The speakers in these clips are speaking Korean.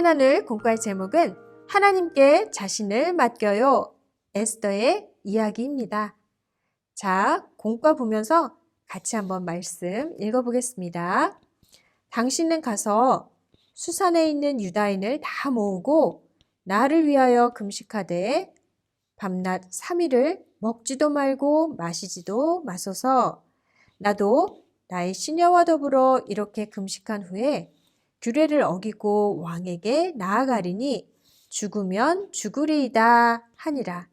나눌 공과의 제목은 하나님께 자신을 맡겨요. 에스더의 이야기입니다. 자, 공과 보면서 같이 한번 말씀 읽어보겠습니다. 당신은 가서 수산에 있는 유다인을 다 모으고 나를 위하여 금식하되 밤낮 3일을 먹지도 말고 마시지도 마소서 나도 나의 시녀와 더불어 이렇게 금식한 후에 규례를 어기고 왕에게 나아가리니 죽으면 죽으리이다 하니라.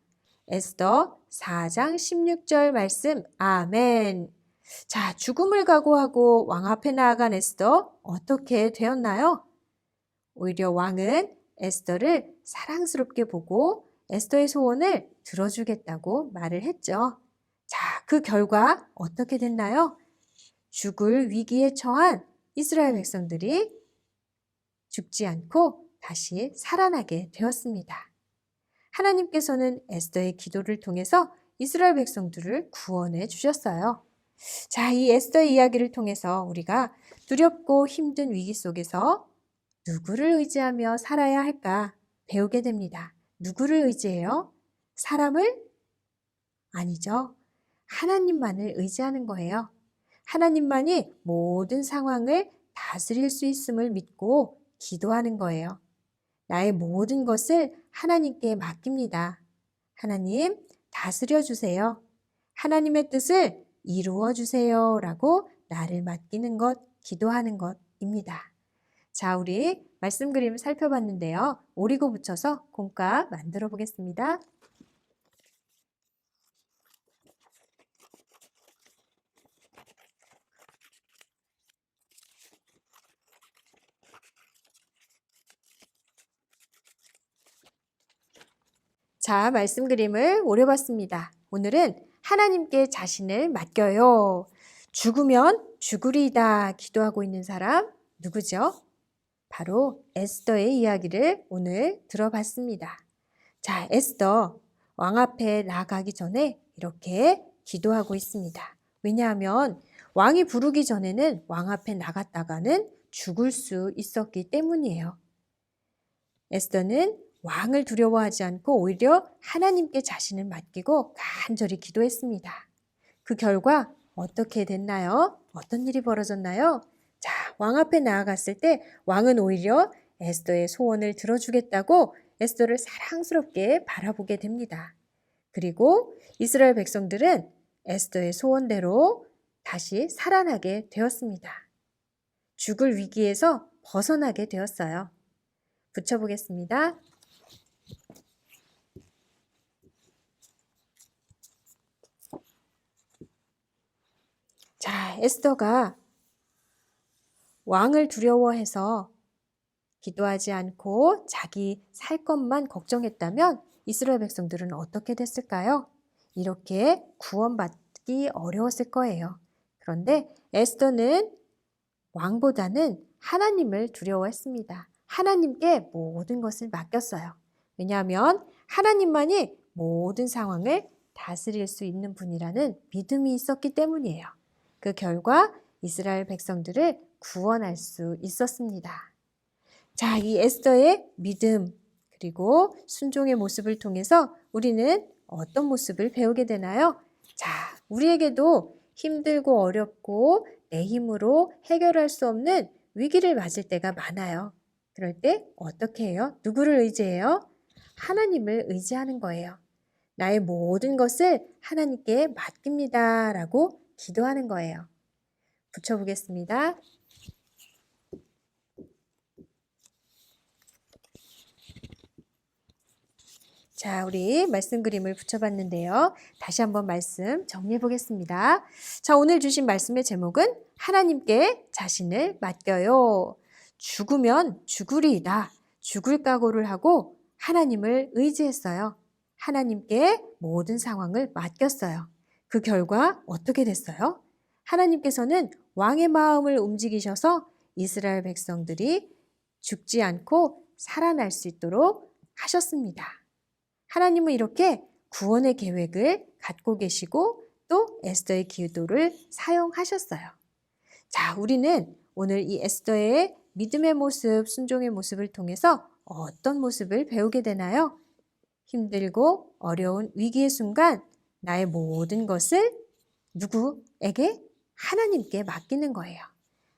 에스더 4장 16절 말씀 아멘. 자, 죽음을 각오하고 왕 앞에 나아간 에스더 어떻게 되었나요? 오히려 왕은 에스더를 사랑스럽게 보고 에스더의 소원을 들어주겠다고 말을 했죠. 자, 그 결과 어떻게 됐나요? 죽을 위기에 처한 이스라엘 백성들이 죽지 않고 다시 살아나게 되었습니다. 하나님께서는 에스더의 기도를 통해서 이스라엘 백성들을 구원해 주셨어요. 자, 이 에스더의 이야기를 통해서 우리가 두렵고 힘든 위기 속에서 누구를 의지하며 살아야 할까 배우게 됩니다. 누구를 의지해요? 사람을? 아니죠. 하나님만을 의지하는 거예요. 하나님만이 모든 상황을 다스릴 수 있음을 믿고 기도하는 거예요. 나의 모든 것을 하나님께 맡깁니다. 하나님, 다스려 주세요. 하나님의 뜻을 이루어 주세요. 라고 나를 맡기는 것, 기도하는 것입니다. 자, 우리 말씀 그림을 살펴봤는데요. 오리고 붙여서 공과 만들어 보겠습니다. 자, 말씀 그림을 오려봤습니다. 오늘은 하나님께 자신을 맡겨요. 죽으면 죽으리이다 기도하고 있는 사람 누구죠? 바로 에스더의 이야기를 오늘 들어봤습니다. 자, 에스더 왕 앞에 나가기 전에 이렇게 기도하고 있습니다. 왜냐하면 왕이 부르기 전에는 왕 앞에 나갔다가는 죽을 수 있었기 때문이에요. 에스더는 왕을 두려워하지 않고 오히려 하나님께 자신을 맡기고 간절히 기도했습니다. 그 결과 어떻게 됐나요? 어떤 일이 벌어졌나요? 자, 왕 앞에 나아갔을 때 왕은 오히려 에스더의 소원을 들어주겠다고 에스더를 사랑스럽게 바라보게 됩니다. 그리고 이스라엘 백성들은 에스더의 소원대로 다시 살아나게 되었습니다. 죽을 위기에서 벗어나게 되었어요. 붙여보겠습니다. 자, 에스더가 왕을 두려워해서 기도하지 않고 자기 살 것만 걱정했다면 이스라엘 백성들은 어떻게 됐을까요? 이렇게 구원받기 어려웠을 거예요. 그런데 에스더는 왕보다는 하나님을 두려워했습니다. 하나님께 모든 것을 맡겼어요. 왜냐하면 하나님만이 모든 상황을 다스릴 수 있는 분이라는 믿음이 있었기 때문이에요. 그 결과 이스라엘 백성들을 구원할 수 있었습니다. 자, 이 에스더의 믿음 그리고 순종의 모습을 통해서 우리는 어떤 모습을 배우게 되나요? 자, 우리에게도 힘들고 어렵고 내 힘으로 해결할 수 없는 위기를 맞을 때가 많아요. 그럴 때 어떻게 해요? 누구를 의지해요? 하나님을 의지하는 거예요. 나의 모든 것을 하나님께 맡깁니다. 라고 기도하는 거예요. 붙여보겠습니다. 자, 우리 말씀 그림을 붙여봤는데요. 다시 한번 말씀 정리해 보겠습니다. 자, 오늘 주신 말씀의 제목은 하나님께 자신을 맡겨요. 죽으면 죽으리이다. 죽을 각오를 하고 하나님을 의지했어요. 하나님께 모든 상황을 맡겼어요. 그 결과 어떻게 됐어요? 하나님께서는 왕의 마음을 움직이셔서 이스라엘 백성들이 죽지 않고 살아날 수 있도록 하셨습니다. 하나님은 이렇게 구원의 계획을 갖고 계시고 또 에스더의 기도를 사용하셨어요. 자, 우리는 오늘 이 에스더의 믿음의 모습, 순종의 모습을 통해서 어떤 모습을 배우게 되나요? 힘들고 어려운 위기의 순간 나의 모든 것을 누구에게? 하나님께 맡기는 거예요.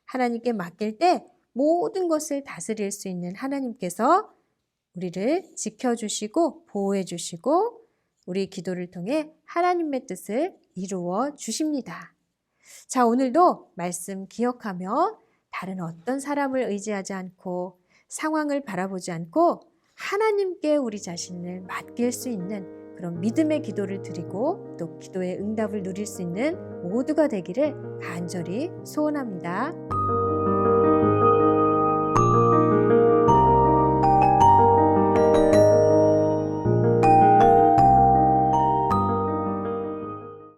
하나님께 맡길 때 모든 것을 다스릴 수 있는 하나님께서 우리를 지켜주시고 보호해주시고 우리 기도를 통해 하나님의 뜻을 이루어 주십니다. 자, 오늘도 말씀 기억하며 다른 어떤 사람을 의지하지 않고 상황을 바라보지 않고 하나님께 우리 자신을 맡길 수 있는 그런 믿음의 기도를 드리고 또 기도의 응답을 누릴 수 있는 모두가 되기를 간절히 소원합니다.